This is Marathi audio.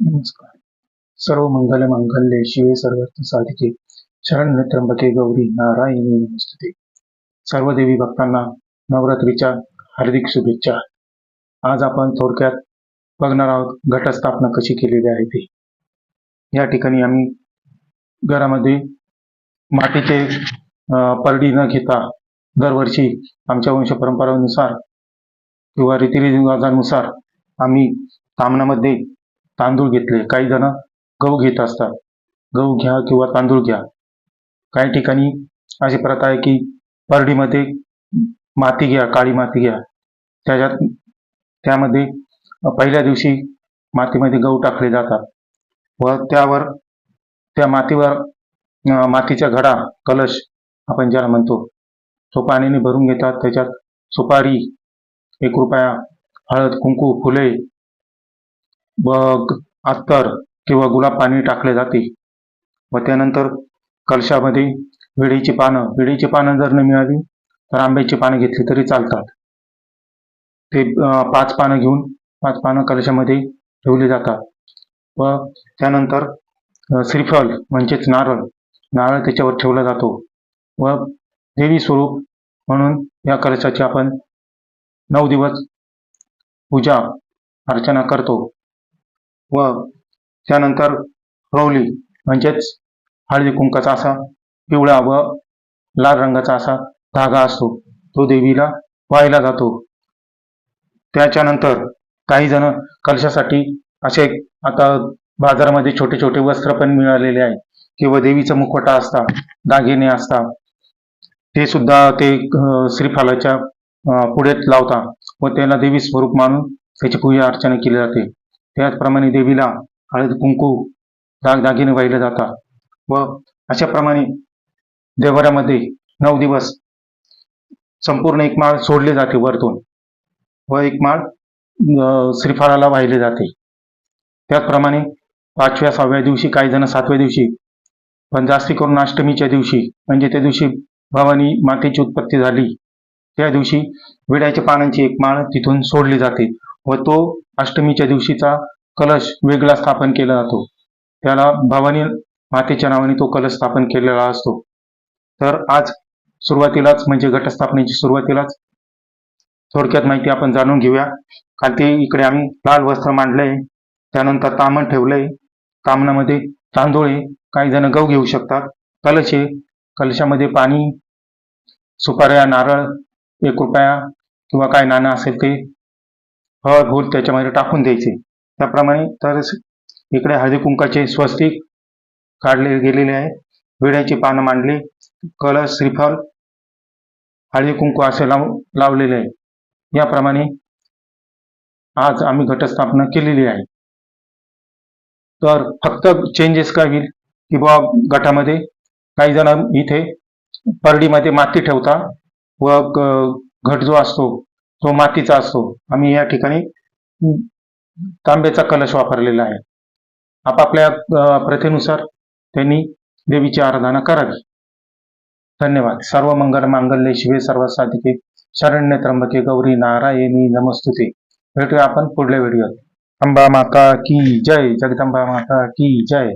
नमस्कार. सर्व मंगल मंगल्ये शिवे सर्वत्र साधिके. शरण त्र्यंबके गौरी नारायणी नमस्ते सर्व देवी भक्तांना नवरात्रीच्या हार्दिक शुभेच्छा. आज आपण थोडक्यात बघणार आहोत घटस्थापना कशी केलेली आहे ती. या ठिकाणी आम्ही घरामध्ये मातीचे परडी न घेता दरवर्षी आमच्या वंश परंपरानुसार किंवा रीतिरिवाजानुसार आम्ही कामनामध्ये तांदूळ घेतले. काही जण गहू घेत असतात. गहू घ्या किंवा तांदूळ घ्या. काही ठिकाणी अशी प्रथा आहे की परडीमध्ये माती घ्या काळी माती घ्या. त्याच्यात त्यामध्ये पहिल्या दिवशी मातीमध्ये गहू टाकले जातात व त्यावर त्या मातीवर मातीच्या मातीचा घडा कलश आपण ज्याला म्हणतो तो पाण्याने भरून घेतात. त्याच्यात सुपारी एक रुपया हळद कुंकू फुले व अत्तर किंवा गुलाब पाणी टाकले जाते. व त्यानंतर कलशामध्ये विडीची पानं. विडीची पानं जर न मिळाली तर आंब्याची पानं घेतली तरी चालतात. ते पाच पानं घेऊन पाच पानं कलशामध्ये ठेवली जातात. व त्यानंतर श्रीफल म्हणजेच नारळ. नारळ त्याच्यावर ठेवला जातो. व देवी स्वरूप म्हणून या कलशाची आपण नऊ दिवस पूजा अर्चना करतो. व त्यानंतर रवली म्हणजेच हळदी कुंकाचा असा पिवळा व लाल रंगाचा असा धागा असतो. तो देवीला वाहिला जातो. त्याच्यानंतर काही जण कलशासाठी असे आता बाजारामध्ये छोटे छोटे वस्त्र पण मिळालेले आहे किंवा देवीचा मुखवटा असता दागिने असतात ते सुद्धा ते श्रीफालाच्या पुढेत लावता व त्याला देवी स्वरूप मानून त्याची पूजा अर्चना केली जाते. त्याचप्रमाणे देवीला हळद कुंकू दागदागिने वाहिले जातात. व अशाप्रमाणे देवऱ्यामध्ये नऊ दिवस संपूर्ण एक माळ सोडली जाते वरतून व एक माळ श्रीफळाला वाहिले जाते. त्याचप्रमाणे पाचव्या सहाव्या दिवशी काही जण सातव्या दिवशी पण जास्ती करून अष्टमीच्या दिवशी म्हणजे त्या दिवशी भवानी मातेची उत्पत्ती झाली. त्या दिवशी विड्याच्या पानांची एक माळ तिथून सोडली जाते व तो अष्टमीच्या दिवशीचा कलश वेगळा स्थापन केला जातो. त्याला भवानी मातेच्या नावाने तो कलश स्थापन केलेला असतो. तर आज सुरुवातीलाच म्हणजे घटस्थापनेची सुरुवातीलाच थोडक्यात माहिती आपण जाणून घेऊया. काल ते इकडे आम्ही लाल वस्त्र मांडलंय त्यानंतर तामण ठेवलंय तामणामध्ये तांदूळ आहे काही जण गहू घेऊ शकतात. कलश आहे. कलशामध्ये पाणी सुपाऱ्या नारळ एक रुपया किंवा काय नाणं असेल ते हळद फूल त्याच्यामध्ये टाकून द्यायचे. त्याप्रमाणे तर इकडे हळदी कुंकाचे स्वस्तिक काढले गेलेले आहे. विड्याची पानं मांडली. कलश श्रीफल हळदी कुंकू असे लाव लावलेले आहे. याप्रमाणे आज आम्ही घटस्थापना केलेली आहे. तर फक्त चेंजेस काय होईल की बुवा गटामध्ये काही जण इथे परडीमध्ये माती ठेवता व घट जो असतो तो मातीचा असतो. आम्ही या ठिकाणी तांब्याचा कलश वापरलेला आहे. आपापल्या प्रथेनुसार त्यांनी देवीची आराधना करावी. धन्यवाद. सर्व मंगल मांगल्य शिवे सर्व साधिके. शरण्य त्र्यंबके गौरी नारायणी नमस्तुते. भेटूया आपण पुढल्या व्हिडिओ अंबा माता की जय. जगदंबा माता की जय.